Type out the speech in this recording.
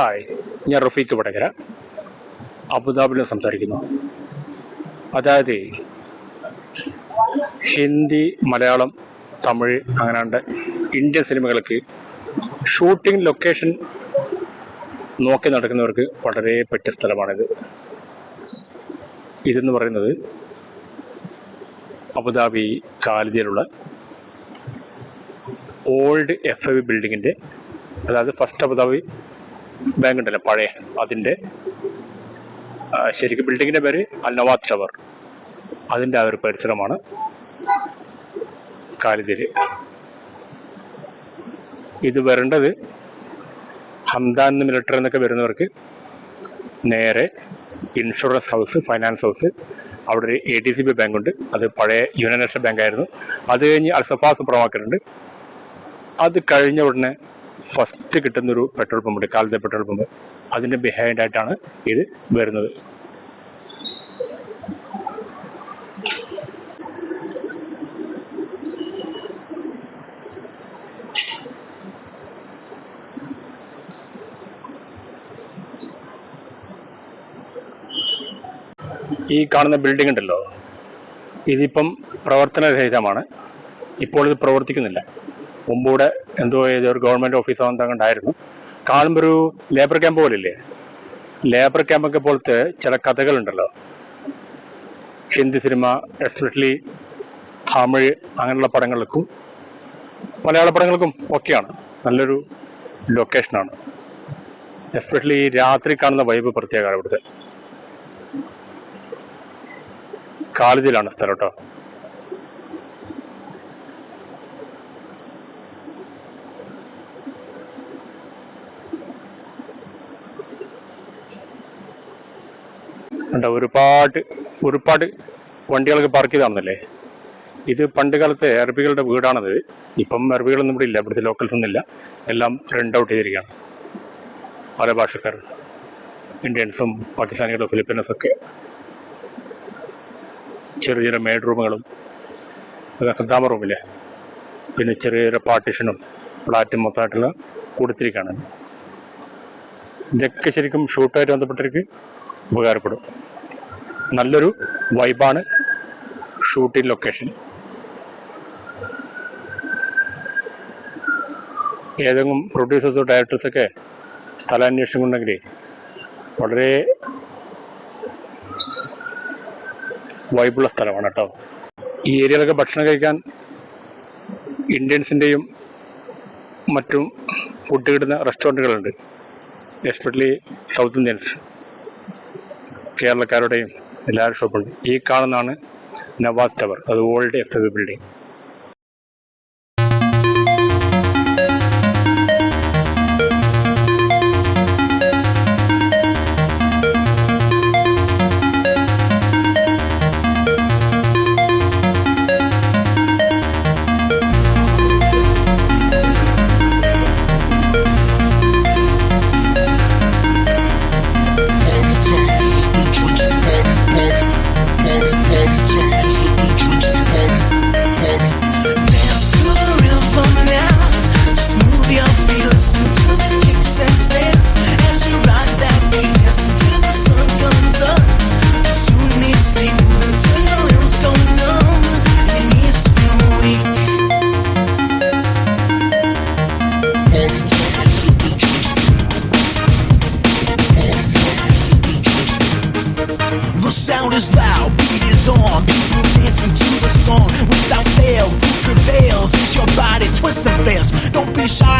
Hi. ഞാൻ റഫീഖ് വടകര. അബുദാബിൽ സംസാരിക്കുന്നു. അതായത് ഹിന്ദി മലയാളം തമിഴ് അങ്ങനെയുണ്ട് ഇന്ത്യൻ സിനിമകൾക്ക് ഷൂട്ടിംഗ് ലൊക്കേഷൻ നോക്കി നടക്കുന്നവർക്ക് വളരെ പറ്റിയ സ്ഥലമാണിത്. ഇതെന്ന് പറയുന്നത് അബുദാബി കാലിതയിലുള്ള ഓൾഡ് എഫ് ഐ ബിൽഡിങ്ങിന്റെ അതായത് ഫസ്റ്റ് അബുദാബി ബാങ്ക് ഉണ്ടല്ലോ പഴയ അതിന്റെ ശരിക്കും ബിൽഡിങ്ങിന്റെ പേര് അൽ നവാദ് ടവർ. അതിന്റെ ആ ഒരു പരിസരമാണ് കാലിതിരി. ഇത് വരേണ്ടത് ഹംദാൻ മിലിറ്ററി എന്നൊക്കെ വരുന്നവർക്ക് നേരെ ഇൻഷുറൻസ് ഹൗസ് ഫൈനാൻസ് ഹൗസ് അവിടെ ഒരു A D C B bank ഉണ്ട് അത് പഴയ യൂണിയൻ നാഷണൽ ബാങ്ക് ആയിരുന്നു അത് കഴിഞ്ഞ് അൽസഫ സൂപ്പർ മാർക്കറ്റ് ഉണ്ട്. അത് കഴിഞ്ഞ ഉടനെ ഫസ്റ്റ് കിട്ടുന്ന ഒരു പെട്രോൾ പമ്പ് കാലത്തെ പെട്രോൾ പമ്പ്. അതിന്റെ ബിഹൈൻഡ് ആയിട്ടാണ് ഇത് വരുന്നത്. ഈ കാണുന്ന ബിൽഡിംഗ് ഉണ്ടല്ലോ ഇതിപ്പം പ്രവർത്തനരഹിതമാണ്. ഇപ്പോൾ ഇത് പ്രവർത്തിക്കുന്നില്ല. മുമ്പൂടെ എന്തോ ഒരു ഗവൺമെന്റ് ഓഫീസോ എന്തെങ്കിലും ഉണ്ടായിരുന്നു കാണുമ്പോൾ ഒരു ലേബർ ക്യാമ്പ് പോലില്ലേ? ലേബർ ക്യാമ്പൊക്കെ പോലത്തെ ചില കഥകളുണ്ടല്ലോ. ഹിന്ദി സിനിമ എസ്പെഷ്യലി തമിഴ് അങ്ങനെയുള്ള പടങ്ങൾക്കും മലയാള പടങ്ങൾക്കും ഒക്കെയാണ്. നല്ലൊരു ലൊക്കേഷനാണ് എസ്പെഷ്യലി രാത്രി കാണുന്ന വൈബ് പ്രത്യേകമാണ് ഇവിടുത്തെ. കാളിതിലാണ് സ്ഥലം കേട്ടോ. ഉണ്ട് ഒരുപാട് ഒരുപാട് വണ്ടികളൊക്കെ പാർക്ക് ചെയ്താണെന്നല്ലേ ഇത് പണ്ട് കാലത്തെ അറബികളുടെ വീടാണത്. ഇപ്പം അറബികളൊന്നും ഇവിടെ ഇല്ല. ഇവിടുത്തെ ലോക്കൽസ് ഒന്നും ഇല്ല. എല്ലാം റെന്റ് ഔട്ട് ചെയ്തിരിക്കുകയാണ്. പല ഭാഷക്കാർ. ഇന്ത്യൻസും പാകിസ്ഥാനികളും ഫിലിപ്പീൻസും ഒക്കെ ചെറിയ ചെറിയ മേഡ് റൂമുകളും ഖദ്ദാമ റൂമില്ലേ പിന്നെ ചെറിയ ചെറിയ പാർട്ടീഷനും ഫ്ലാറ്റും മൊത്തമായിട്ടുള്ള കൊടുത്തിരിക്കുകയാണ്. ഇതൊക്കെ ശരിക്കും ഷൂട്ടായിട്ട് ബന്ധപ്പെട്ടിരിക്കും ഉപകാരപ്പെടും. നല്ലൊരു വൈബാണ് ഷൂട്ടിംഗ് ലൊക്കേഷൻ ഏതെങ്കിലും പ്രൊഡ്യൂസേഴ്സോ ഡയറക്ടേഴ്സൊക്കെ സ്ഥലം അന്വേഷിക്കുന്നുണ്ടെങ്കിൽ വളരെ വൈബുള്ള സ്ഥലമാണ് കേട്ടോ. ഈ ഏരിയയിലൊക്കെ ഭക്ഷണം കഴിക്കാൻ ഇന്ത്യൻസിന്റെയും മറ്റും ഫുഡ് കിട്ടുന്ന റെസ്റ്റോറന്റുകളുണ്ട് എസ്പെഷ്യലി സൗത്ത് ഇന്ത്യൻസ് കേരളക്കാരുടെയും എല്ലാവരും ഷോപ്പുണ്ട് ഈ കാണുന്നതാണ് നവാസ് ടവർ അത് old F building sound is loud, beat is on. People dancing to the song without fail. Who prevails? Is your body twist and fails? Don't be shy,